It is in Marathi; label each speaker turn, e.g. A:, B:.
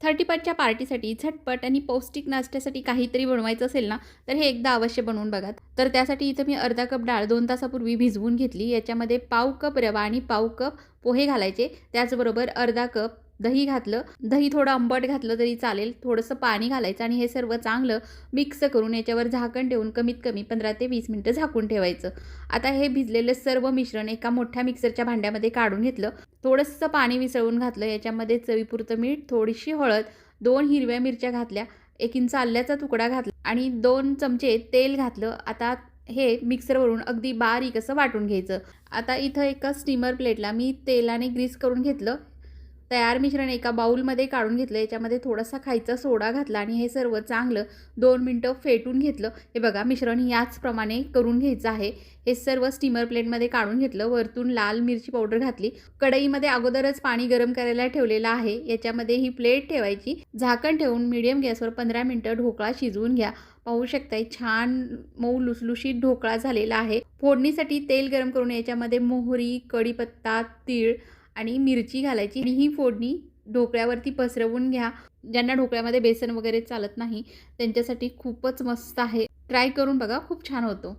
A: थर्टी फर्स्टच्या पार्टीसाठी झटपट आणि पौष्टिक नाश्त्यासाठी काहीतरी बनवायचं असेल ना तर हे एकदा अवश्य बनवून बघा. तर त्यासाठी इथं मी अर्धा कप डाळ दोन तासापूर्वी भिजवून घेतली. याच्यामध्ये पाव कप रवा आणि पाव कप पोहे घालायचे. त्याचबरोबर अर्धा कप दही घातलं. दही थोडं आंबट घातलं तरी चालेल. थोडंसं पाणी घालायचं आणि हे सर्व चांगलं मिक्स करून याच्यावर झाकण ठेवून कमीत कमी पंधरा ते वीस मिनटं झाकून ठेवायचं. आता हे भिजलेलं सर्व मिश्रण एका मोठ्या मिक्सरच्या भांड्यामध्ये काढून घेतलं. थोडंसं पाणी विसळून घातलं याच्यामध्ये चवीपुरतं मीठ थोडीशी हळद दोन हिरव्या मिरच्या घातल्या एक इंच आल्याचा तुकडा घातला आणि दोन चमचे तेल घातलं. आता हे मिक्सरवरून अगदी बारीक असं वाटून घ्यायचं. आता इथं एका स्टीमर प्लेटला मी तेलाने ग्रीस करून घेतलं. तयार मिश्रण एका बाऊलमध्ये काढून घेतलं याच्यामध्ये थोडासा खायचा सोडा घातला आणि हे सर्व चांगलं दोन मिनटं फेटून घेतलं. हे बघा मिश्रण याचप्रमाणे करून घ्यायचं आहे. हे सर्व स्टीमर प्लेटमध्ये काढून घेतलं वरतून लाल मिरची पावडर घातली. कढईमध्ये अगोदरच पाणी गरम करायला ठेवलेलं आहे. याच्यामध्ये ही प्लेट ठेवायची. झाकण ठेवून मिडियम गॅसवर पंधरा मिनटं ढोकळा शिजवून घ्या. पाहू शकताय छान मऊ लुसलुशीत ढोकळा झालेला आहे. फोडणीसाठी तेल गरम करून याच्यामध्ये मोहरी कढीपत्ता तीळ आणि मिरची घालायची आणि ही फोडणी ढोकळ्यावरती पसरवून घ्या. ज्यांना ढोकळ्यामध्ये बेसन वगैरे चालत नाही त्यांच्यासाठी खूपच मस्त आहे. ट्राय करून बघा खूप छान होतो.